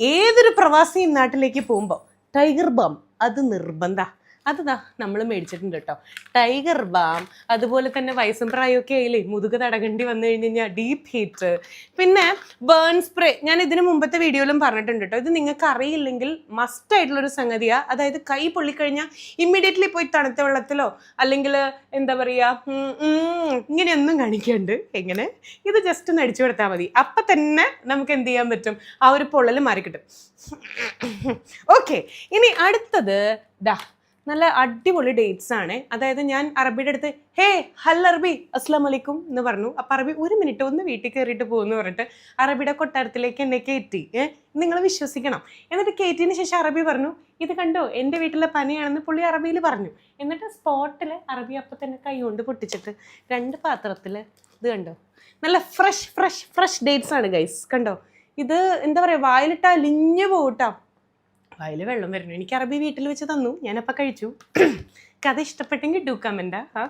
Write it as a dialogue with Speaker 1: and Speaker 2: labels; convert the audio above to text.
Speaker 1: ഏതൊരു പ്രവാസിയും നാട്ടിലേക്ക് പോകുമ്പോൾ ടൈഗർ ബാം അത് നിർബന്ധ. അത് നമ്മൾ മേടിച്ചിട്ടുണ്ട് കേട്ടോ ടൈഗർ ബാം അതുപോലെ തന്നെ വയസ്സും പ്രായമൊക്കെ ആയില്ലേ? മുതുക് തടകണ്ടി വന്നു കഴിഞ്ഞ് കഴിഞ്ഞാൽ ഡീപ്പ് ഹീറ്റ് പിന്നെ ബേൺ സ്പ്രേ ഞാൻ ഇതിന് മുമ്പത്തെ വീഡിയോയിലും പറഞ്ഞിട്ടുണ്ട് കേട്ടോ ഇത് നിങ്ങൾക്ക് അറിയില്ലെങ്കിൽ മസ്റ്റ് ആയിട്ടുള്ളൊരു സംഗതിയാണ് അതായത് കൈ പൊള്ളിക്കഴിഞ്ഞാൽ ഇമ്മീഡിയറ്റ്ലി പോയി തണുത്ത വെള്ളത്തിലോ അല്ലെങ്കിൽ എന്താ പറയുക ഇങ്ങനെയൊന്നും കാണിക്കാണ്ട്. എങ്ങനെ? ഇത് ജസ്റ്റ് ഒന്ന് അടിച്ചു കൊടുത്താൽ മതി. അപ്പം തന്നെ നമുക്ക് എന്ത് ചെയ്യാൻ പറ്റും? ആ ഒരു പൊള്ളൽ മാറിക്കിട്ടും. ഓക്കെ. ഇനി അടുത്തത് ദാ നല്ല അടിപൊളി ഡേറ്റ്സ് ആണ്. അതായത് ഞാൻ അറബിയുടെ അടുത്ത് ഹേ ഹൽ അറബി അസ്ലാം അലൈക്കും എന്ന് പറഞ്ഞു. അപ്പം അറബി ഒരു മിനിറ്റ് ഒന്ന് വീട്ടിൽ കയറിയിട്ട് പോകുമെന്ന് പറഞ്ഞിട്ട് അറബിയുടെ കൊട്ടാരത്തിലേക്ക് എന്നെ കയറ്റി നിങ്ങൾ വിശ്വസിക്കണം. എന്നിട്ട് കയറ്റിയതിന് ശേഷം അറബി പറഞ്ഞു ഇത് കണ്ടോ എന്റെ വീട്ടിലെ പനിയാണെന്ന് പുള്ളി അറബിയിൽ പറഞ്ഞു. എന്നിട്ട് സ്പോട്ടിൽ അറബി അപ്പം തന്നെ കൈ കൊണ്ട് പൊട്ടിച്ചിട്ട് രണ്ട് പാത്രത്തിൽ ഇത് കണ്ടോ? നല്ല ഫ്രഷ് ഫ്രഷ് ഫ്രഷ് ഡേറ്റ്സ് ആണ് ഗൈസ് കണ്ടോ? ഇത് എന്താ പറയുക വായിലിട്ട് അലിഞ്ഞു പോകട്ടോ വായിൽ വെള്ളം വരുന്നു എനിക്ക് അറബി വീട്ടിൽ വെച്ച് തന്നു. ഞാനപ്പം കഴിച്ചു. കഥ ഇഷ്ടപ്പെട്ടെങ്കിൽ ഡു ആ.